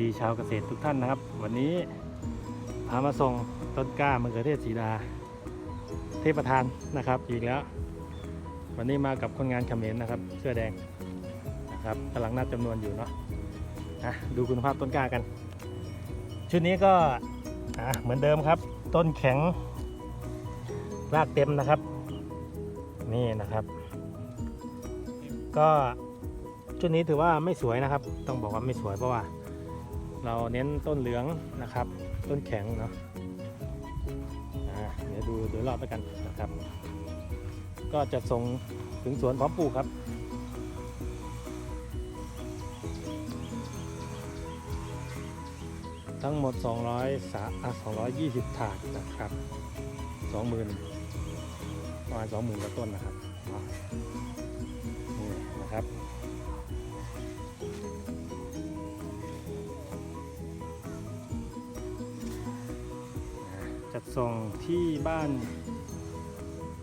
ดีชาวเกษตรทุกท่านนะครับ วันนี้พามาส่งต้นกล้ามะเขือเทศสีดา เทพประธานนะครับ อีกแล้ว วันนี้มากับคนงานเขมรนะครับ เสื้อแดงนะครับกำลังนับจำนวนอยู่เนาะะดูคุณภาพต้นกล้ากัน ชุดนี้ก็เหมือนเดิมครับ ต้นแข็งรากเต็มนะครับ นี่นะครับ ก็ชุดนี้ถือว่าไม่สวยนะครับ ต้องบอกว่าไม่สวยเพราะว่า เราเน้นต้นเหลืองนะครับ ต้นแข็งเนาะเดี๋ยวดูโดยรอบไปกันนะครับ ก็จะส่งถึงสวนพร้อมปลูกครับทั้งหมด 200สาอะ220 ถาดนะครับ 20,000ประมาณ20,000กว่าต้นนะครับ จัดส่งที่บ้าน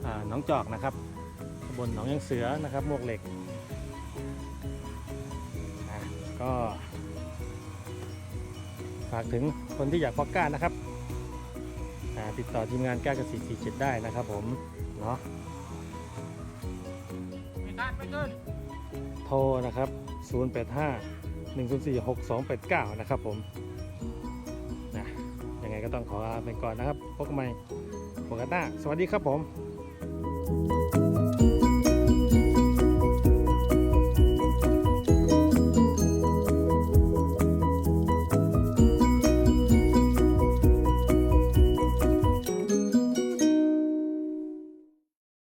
อ่าหนองจอกนะครับตำบลหนองยังเสือนะครับมวกเหล็กอะก็ฝากถึงคนที่อยากเพอกล้านะครับอ่าติดต่อทีมงานกล้าเกษตร47ได้นะครับผม เนาะไม่คาดไม่เกินโทรนะครับ 085 104 6289 นะครับผมนะยังไง ก็ต้องขอลาไปก่อนนะครับ พบกันใหม่โอกาสหน้า สวัสดีครับผม